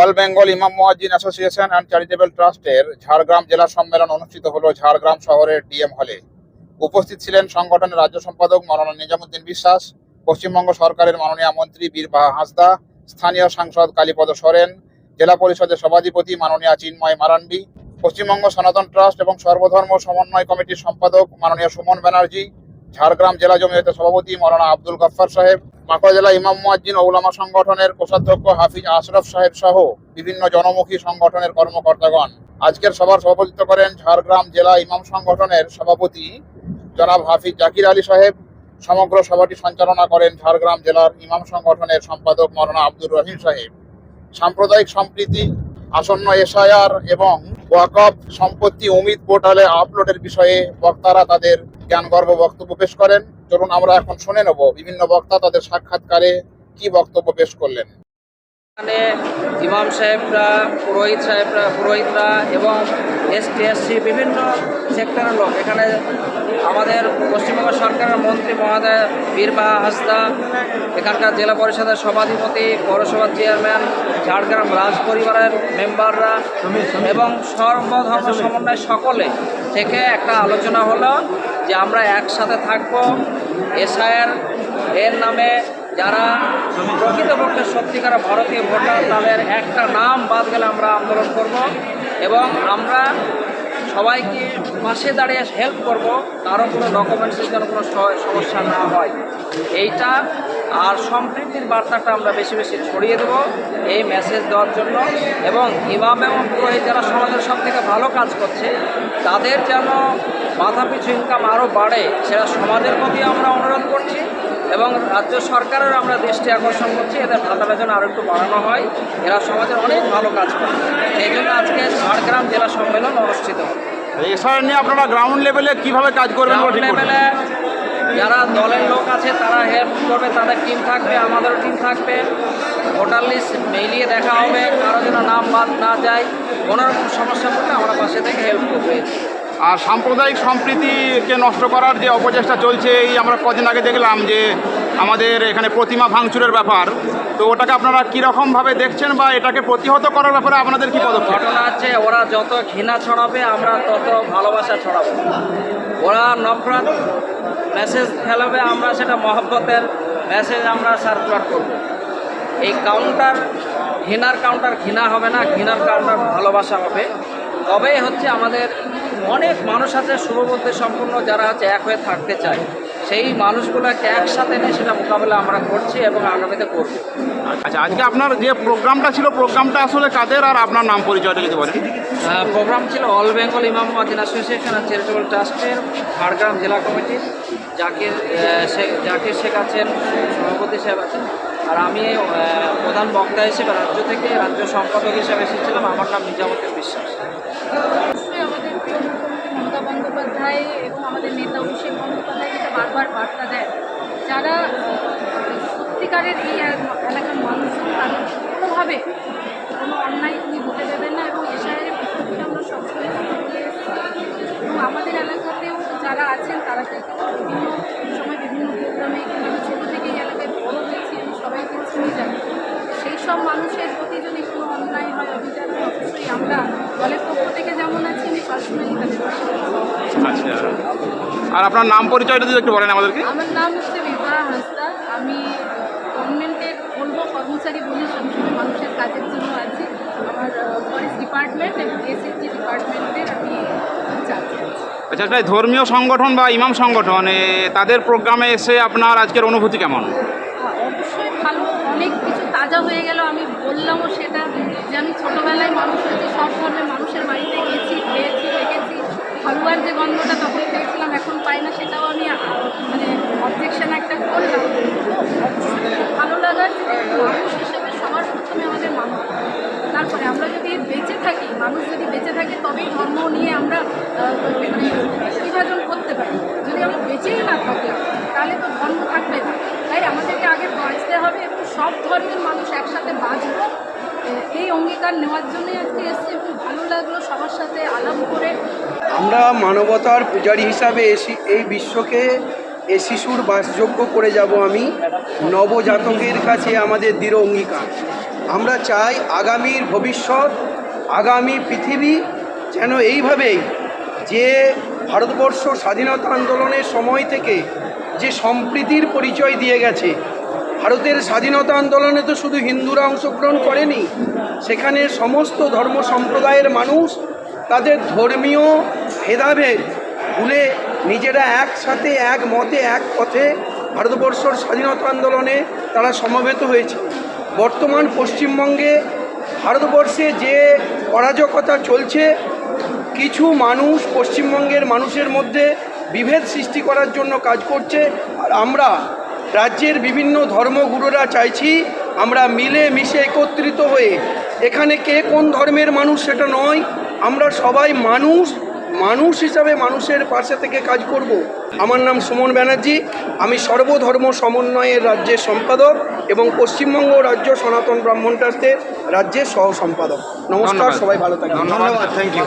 All Bengal ইমাম মুয়াজ্জিন association and charitable ট্রাস্টের ঝাড়গ্রাম জেলা সম্মেলন অনুষ্ঠিত হলো ঝাড়গ্রাম শহরের ডিএম হলে। উপস্থিত ছিলেন সংগঠনের রাজ্য সম্পাদক মাওলানা নিজামুদ্দিন বিশ্বাস, পশ্চিমবঙ্গ সরকারের মাননীয় মন্ত্রী বীরবাহা হাঁসদা, স্থানীয় সাংসদ কালীপদ সরেন, জেলা পরিষদের সভাধিপতি মাননীয় চিন্ময় মারান্ডি, পশ্চিমবঙ্গ সনাতন ট্রাস্ট এবং সর্বধর্ম সমন্বয় কমিটির সম্পাদক মাননীয় সুমন ব্যানার্জি, ঝাড়গ্রাম জেলা জমিয়তের সভাপতি মৌলানা আব্দুল গফফার সাহেব বাঁকুড়া জেলা ইমাম মুয়াজ্জিন ও উলামা সংগঠনের কোষাধ্যক্ষ হাফিজ আশরাফ সাহেব সহ বিভিন্ন জনমুখী সংগঠনের কর্মকর্তাগণ। আজকের সভার সভাপতিত্ব করেন ঝাড়গ্রাম জেলা ইমাম সংগঠনের সভাপতি জনাব হাফিজ জাকির আলী সাহেব। সমগ্র সভাটি সঞ্চালনা করেন ঝাড়গ্রাম জেলার ইমাম সংগঠনের সম্পাদক মৌলানা আব্দুর রহিম সাহেব। সাম্প্রদায়িক সম্প্রীতি, আসন্ন এসআইআর এবং ওয়াকফ সম্পত্তি অমিত পোর্টালে আপলোডের বিষয়ে বক্তারা তাদের জ্ঞানগর্ব বক্তব্য পেশ করেন। চলুন আমরা এখন শুনে নেব বিভিন্ন বক্তা তাদের সাক্ষাৎকারে কি বক্তব্য পেশ করলেন। এখানে ইমাম সাহেবরা, পুরোহিত সাহেবরা, পুরোহিতরা এবং এসটি এসসি বিভিন্ন সেক্টরের লোক। এখানে আমাদের পশ্চিমবঙ্গ সরকারের মন্ত্রী মহোদয় বীরবাহা হাসদা, এখানকার জেলা পরিষদের সভাধিপতি, পৌরসভার চেয়ারম্যান, ঝাড়গ্রাম রাজ পরিবারের মেম্বাররা এবং সর্বধর্ম সমন্বয় সকলে থেকে একটা আলোচনা হলো যে আমরা একসাথে থাকব। এসআইআর এর নামে যারা প্রকৃতপক্ষে সত্যিকার ভারতীয় ভোটার, তাদের একটা নাম বাদ গেলে আমরা আন্দোলন করব এবং আমরা সবাইকে পাশে দাঁড়িয়ে হেল্প করব, কারও কোনো ডকুমেন্টসের যেন কোনো সমস্যা না হয়। এইটা আর সম্প্রীতির বার্তাটা আমরা বেশি বেশি ছড়িয়ে দেবো এই মেসেজ দেওয়ার জন্য এবং ইমাম এবং পুরোহিত যারা সমাজের সব থেকে ভালো কাজ করছে, তাদের যেন মাথাপিছু ইনকাম আরও বাড়ে, সেটা সমাজের প্রতি আমরা অনুরোধ করছি। এবং রাজ্য সরকারের আমরা দৃষ্টি আকর্ষণ করছি এদের ভাতাটা যেন আরও একটু বাড়ানো হয়। এরা সমাজের অনেক ভালো কাজ করে। সেই জন্য আজকে ঝাড়গ্রাম জেলা সম্মেলন অনুষ্ঠিত হবে। এসআইআর নিয়ে আপনারা গ্রাউন্ড লেভেলে কীভাবে কাজ করবেন লেভেলে যারা দলের লোক আছে তারা হেল্প করবে তাদের টিম থাকবে আমাদেরও টিম থাকবে। ভোটার লিস্ট মিলিয়ে দেখা হবে কারও যেন নাম বাদ না যায়। কোনো রকম সমস্যা পড়লে আমরা পাশে থেকে হেল্প করবে। আর সাম্প্রদায়িক সম্প্রীতিকে নষ্ট করার যে অপচেষ্টা চলছে, এই আমরা কদিন আগে দেখলাম যে আমাদের এখানে প্রতিমা ভাঙচুরের ব্যাপার। তো ওটাকে আপনারা কীরকমভাবে দেখছেন বা এটাকে প্রতিহত করার ব্যাপারে আপনাদের কি পদক্ষেপ? ঘটনা আছে, ওরা যত ঘৃণা ছড়াবে, আমরা তত ভালোবাসা ছড়াবো। ওরা নফরত মেসেজ ফেলাবে, আমরা সেটা মহব্বতের মেসেজ আমরা সার্কুলার করব। এই কাউন্টার ঘৃণার কাউন্টার ঘৃণা হবে না, ঘৃণার কাউন্টার ভালোবাসা হবে। তবেই হচ্ছে আমাদের অনেক মানুষ আছে শুভবুদ্ধি সম্পূর্ণ যারা আছে এক হয়ে থাকতে চায়। সেই মানুষগুলোকে একসাথে নিয়ে সেটা মোকাবেলা আমরা করছি এবং আগামীতে করব। আচ্ছা আজকে আপনার যে প্রোগ্রামটা ছিল প্রোগ্রামটা আসলে কাদের আর আপনার নাম পরিচয়টা যদি বলেন? প্রোগ্রাম ছিল অল বেঙ্গল ইমাম মাদিন অ্যাসোসিয়েশন আর চ্যারিটেবল ট্রাস্টের ঝাড়গ্রাম জেলা কমিটির জাকির জাকির শেখ আছেন সভাপতি সাহেব আছেন। আর আমি প্রধান বক্তা হিসেবে রাজ্য থেকে রাজ্য সম্পাদক হিসেবে এসেছিলাম। আমার নাম নিজামুদ্দিন বিশ্বাস অবশ্যই আমাদের প্রিয় মুখ্যমন্ত্রী মমতা বন্দ্যোপাধ্যায় এবং আমাদের নেতা অভিষেক বন্দ্যোপাধ্যায় যেটা বারবার বার্তা দেয়। যারা সত্যিকারের এই এলাকার মানুষজন, তাদের কোনোভাবে কোনো অন্যায় তিনি হতে দেবেন না এবং এশারের বিপক্ষে আমরা সবসময় এবং আমাদের এলাকাতেও যারা আছেন, তারা কিন্তু বিভিন্ন সময় বিভিন্ন প্রোগ্রামে আমি ছোটো থেকে এই এলাকায় বড় হয়েছি আমি সবাইকে চিনি জানি সেই সব মানুষের প্রতি যদি কোনো অন্যায় হয় অভিযান অবশ্যই আমরা দলের পক্ষ থেকে যেমন আছি আমি পার্সোনালি তাদের পাশে আছি। আচ্ছা আর আপনার নাম পরিচয়টা যদি একটু বলেন আমাদেরকে। আমার নাম হচ্ছে বিবাহ হাসদা। আমি গভর্নমেন্টের বলব কর্মচারী বলে সবসময় মানুষের কাজের জন্য আছি। আমার ফরেস্ট ডিপার্টমেন্ট এবং এসএসজি ডিপার্টমেন্টের আমি আচ্ছা একটা ধর্মীয় সংগঠন বা ইমাম সংগঠন তাদের প্রোগ্রামে এসে আপনার আজকের অনুভূতি কেমন? অবশ্যই ভালো। অনেক কিছু তাজা হয়ে গেল। আমি বললামও সেটা যে আমি ছোটোবেলায় মানুষ হয়েছি সব ধরনের মানুষের বাড়িতে গেছি খেয়েছি দেখেছি। হালুয়ার যে গন্ধটা তখন পেয়েছিলাম এখন পাই না সেটাও আমি আ, মানে অবজেকশন একটা করলাম তো অবশ্যই খুব ভালো লাগার যে মানুষ হিসেবে সবার প্রথমে আমাদের মানুষ তারপরে আমরা যদি বেঁচে থাকি মানুষ যদি তবেই ধর্ম নিয়ে আমরা মানে বিভাজন করতে পারি। যদি আমরা বেঁচেই না থাকি, তাহলে তো ধর্ম থাকবে না। তাই আমাদেরকে আগে বাঁচতে হবে, এবং সব ধর্মের মানুষ একসাথে বাঁচব। এই অঙ্গীকার নেওয়ার জন্যই আজকে এসেছি, এবং ভালো লাগল সবার সাথে আলাপ করে। আমরা মানবতার পূজারী হিসাবে এসি এই বিশ্বকে এ শিশুর বাসযোগ্য করে যাব আমি নবজাতকের কাছে আমাদের দৃঢ় অঙ্গীকার। আমরা চাই আগামীর ভবিষ্যৎ, আগামী পৃথিবী যেন এইভাবেই যে ভারতবর্ষ স্বাধীনতা আন্দোলনের সময় থেকে যে সম্প্রীতির পরিচয় দিয়ে গেছে, ভারতের স্বাধীনতা আন্দোলনে তো শুধু হিন্দুরা অংশগ্রহণ করেনি, সেখানে সমস্ত ধর্ম সম্প্রদায়ের মানুষ তাদের ধর্মীয় ভেদাভেদ ভুলে নিজেরা একসাথে এক মতে এক পথে ভারতবর্ষর স্বাধীনতা আন্দোলনে তারা সমবেত হয়েছে। বর্তমান পশ্চিমবঙ্গে ভারতবর্ষে যে অরাজকতা চলছে কিছু মানুষ পশ্চিমবঙ্গের মানুষের মধ্যে বিভেদ সৃষ্টি করার জন্য কাজ করছে। আর আমরা রাজ্যের বিভিন্ন ধর্মগুরুরা চাইছি আমরা মিলে মিশে একত্রিত হয়ে এখানে কে কোন ধর্মের মানুষ সেটা নয় আমরা সবাই মানুষ মানুষ হিসাবে মানুষের পাশে থেকে কাজ করব। আমার নাম সুমন ব্যানার্জি আমি সর্বধর্ম সমন্বয়ের রাজ্যের সম্পাদক এবং পশ্চিমবঙ্গ রাজ্য সনাতন ব্রাহ্মণ ট্রাস্টের রাজ্যের সহ সম্পাদক নমস্কার সবাই ভালো থাকবেন। ধন্যবাদ থ্যাংক ইউ